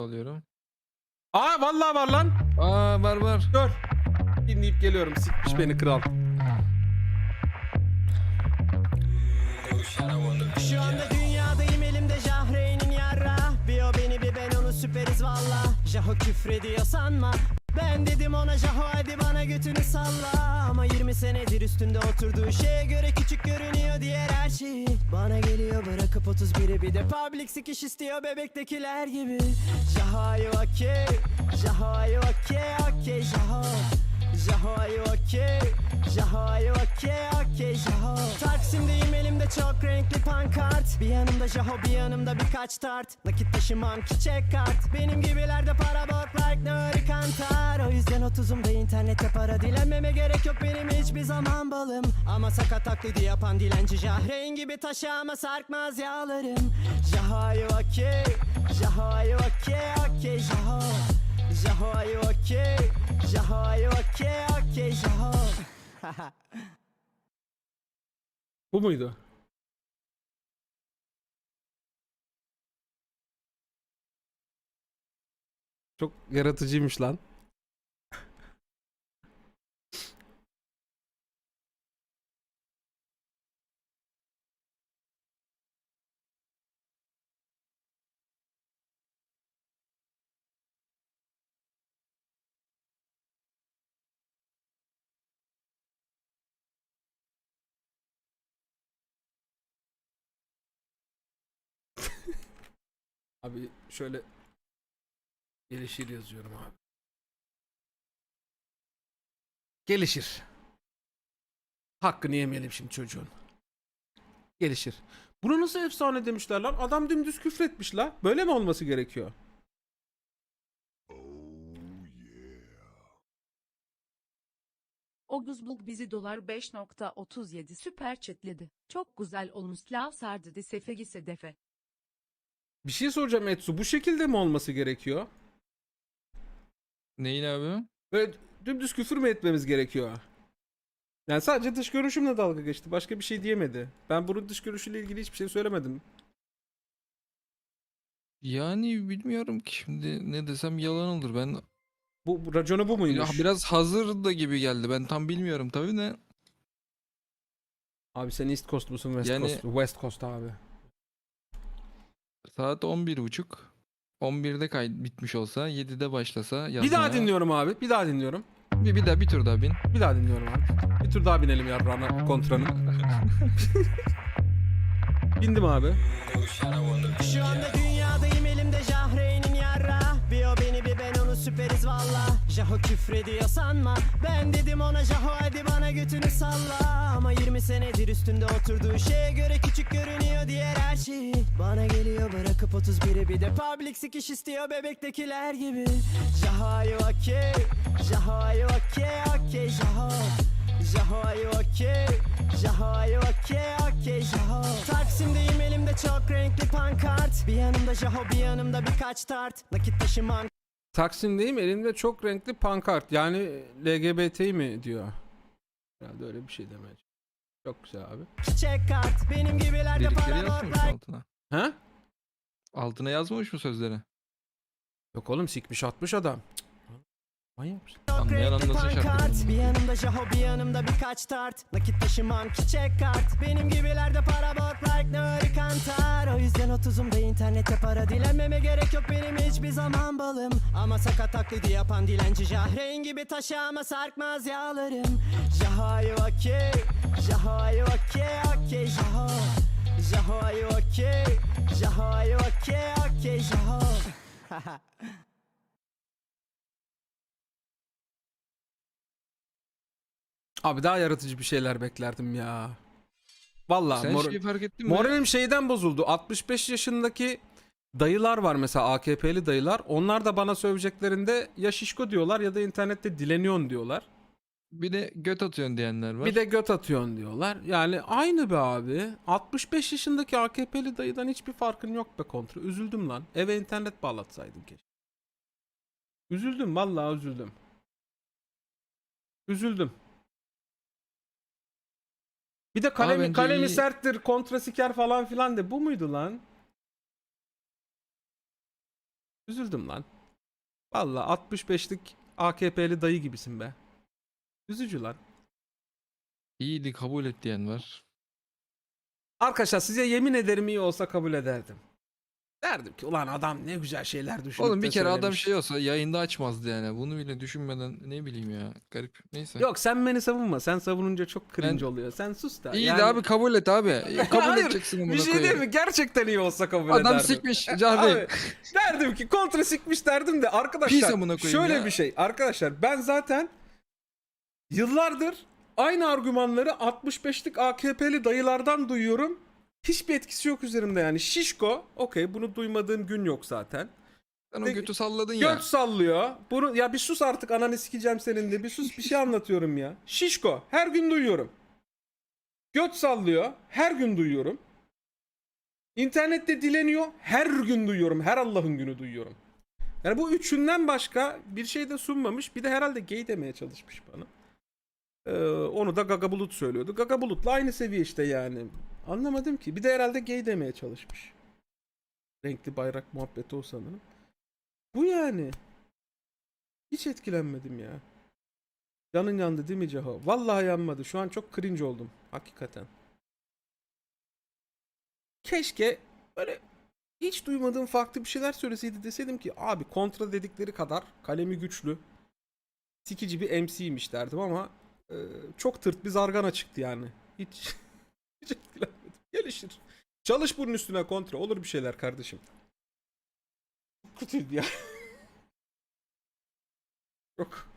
alıyorum. Aa vallahi var lan. Aa var var. Dur. Dinleyip geliyorum. Sikmiş beni kral. Şu anda dünyadayım elimde Jahreyn'in yarra Bir o beni bir ben onu süperiz valla Jaho küfrediyor sanma Ben dedim ona Jaho hadi bana götünü salla Ama 20 senedir üstünde oturduğu şeye göre küçük görünüyor diğer her şeyi Bana geliyor bırakıp 31'i bir de public sikiş istiyor bebektekiler gibi Jaho are you okay? Jaho are you okay? Okay Jaho Jaho are you okay? Jaho are you okay? Okay Jaho Taksim'deyim elimde çok renkli pankart Bir yanımda Jaho bir yanımda birkaç tart Nakit taşımam ki check kart Benim gibilerde para bok like Nuri Kantar O yüzden otuzumda internette para dilenmeme gerek yok benim hiçbir zaman balım Ama sakat taklidi yapan dilenci Jahreyn gibi taşağıma sarkmaz yağlarım Jaho are you okay? Jaho are you okay? Okay Jaho Jaho are you okay? Jaho are you okay? Okay Jaho Bu muydu? Çok yaratıcıymış lan. Abi şöyle gelişir yazıyorum abi. Gelişir. Hakkını yemeyelim şimdi çocuğun. Gelişir. Bunu nasıl efsane demişler lan? Adam dümdüz küfretmiş la. Böyle mi olması gerekiyor? Oguzbulg bizi dolar 5.37 süper chatledi. Çok güzel olmuş la sardı de sefegi sedefe. Bir şey soracağım Etsu. Bu şekilde mi olması gerekiyor? Neyin abi? Böyle dümdüz küfür mü etmemiz gerekiyor? Yani sadece dış görünüşümle dalga geçti. Başka bir şey diyemedi. Ben bunun dış görünüşüyle ilgili hiçbir şey söylemedim. Yani bilmiyorum ki şimdi ne desem yalan olur. Ben Bu, bu raconu bu ya muymuş? biraz hazır da gibi geldi. Ben tam bilmiyorum tabii de. Abi sen East Coast musun West Yani- Coast? West Coast abi. Saat 11.30. 11'de kayıt bitmiş olsa 7'de başlasa Bir yazmaya- daha dinliyorum abi. Bir daha dinliyorum. Bir, bir daha bir tur daha bin. Bir daha dinliyorum abi. Bir tur daha binelim ya Rana kontranın. Bindim abi. Şu anda dünyadayım elimde Jahreyn'in yarra Bir o beni bir ben onu süperiz valla Jaho küfrediyor sanma Ben dedim ona Jaho hadi bana götünü salla Ama 20 senedir üstünde oturduğu şeye göre küçük görünüyor diğer her şeyi Bana geliyor bırakıp 31'i bir de public sikiş istiyor bebektekiler gibi Jaho are you okay? Jaho are you okay? Okay Jaho Jaho are you okay? Jaho are you okay? Okay Jaho Taksim'deyim elimde çok renkli pankart Bir yanımda Jaho bir yanımda birkaç tart Nakit taşımam Taksim'deyim elimde çok renkli pankart. Yani LGBT mi diyor. Herhalde öyle bir şey demeye. Çok güzel abi. çiçek kart Benim gibilerde Dedikleri yazmamış mı altına? He? Altına yazmamış mı sözleri? Yok oğlum sikmiş atmış adam. Cık. Manyak mısın? Çok Anlayan renkli anlasın şarkıyı. pankart Bir yanımda Jaho bir yanımda birkaç tart Nakit taşımam ki çek kart Benim gibilerde para bok like Nuri Kantar O yüzden otuzumda internette para dilenmeme gerek yok benim hiçbir zaman balım Ama sakat taklidi yapan dilenci Jahreyn gibi taşağıma sarkmaz yağlarım Jaho are you okay? Jaho are you okay? Okay Jaho Jaho are you okay? Jaho are you okay? Okay Jaho Abi daha yaratıcı bir şeyler beklerdim ya. Vallahi Sen mor- şeyi fark ettin mi? moralim şeyden bozuldu. 65 yaşındaki dayılar var mesela AKP'li dayılar. Onlar da bana söveceklerinde ya şişko diyorlar ya da internette dileniyorsun diyorlar. Bir de göt atıyorsun diyenler var. Bir de göt atıyorsun diyorlar. Yani aynı be abi. 65 yaşındaki AKP'li dayıdan hiçbir farkın yok be kontra. Üzüldüm lan. Eve internet bağlatsaydın keşke. Üzüldüm vallahi üzüldüm. Üzüldüm. Bir de kalemi, bence kalemi iyi- serttir, kontra siker falan filan de bu muydu lan? Üzüldüm lan. Valla 65'lik AKP'li dayı gibisin be. Üzücü lan. İyiydi kabul et diyen var. Arkadaşlar size yemin ederim iyi olsa kabul ederdim. Derdim ki ulan adam ne güzel şeyler düşünüp Oğlum de bir kere adam söylemiş." şey olsa yayında açmazdı yani. Bunu bile düşünmeden ne bileyim ya. Garip. Neyse. Yok sen beni savunma. Sen savununca çok cringe Ben- oluyor. Sen sus da. İyi Yani- de abi kabul et abi. Kabul Hayır, edeceksin Bir amına şey değil mi? Gerçekten iyi olsa kabul Adam ederdim. sikmiş Cahreyn. Abi, derdim ki kontra sikmiş derdim de arkadaşlar Pis amına koyayım şöyle ya. bir şey arkadaşlar ben zaten yıllardır aynı argümanları 65'lik AKP'li dayılardan duyuyorum. Hiçbir etkisi yok üzerimde yani. Şişko okey bunu duymadığım gün yok zaten. Sen o götü salladın ya. Göt sallıyor. Bunu ya bir sus artık ananı sikeceğim senin de. Bir sus bir şey anlatıyorum ya. Şişko her gün duyuyorum. Göt sallıyor. Her gün duyuyorum. İnternette dileniyor. Her gün duyuyorum. Her Allah'ın günü duyuyorum. Yani bu üçünden başka bir şey de sunmamış. Bir de herhalde gay demeye çalışmış bana. Ee, onu da Gaga Bulut söylüyordu. Gaga Bulut'la aynı seviye işte yani. Anlamadım ki. Bir de herhalde gay demeye çalışmış. Renkli bayrak muhabbeti o sanırım. Bu yani. Hiç etkilenmedim ya. Canın yandı değil mi Caho? Vallahi yanmadı. Şu an çok cringe oldum. Hakikaten. Keşke böyle hiç duymadığım farklı bir şeyler söyleseydi deseydim ki abi kontra dedikleri kadar kalemi güçlü. Sikici bir MC'ymiş derdim ama e, çok tırt bir zargana çıktı yani. Hiç, hiç etkilenmedim. Gelişir. Çalış bunun üstüne kontra. Olur bir şeyler kardeşim. Kötüydü ya. Çok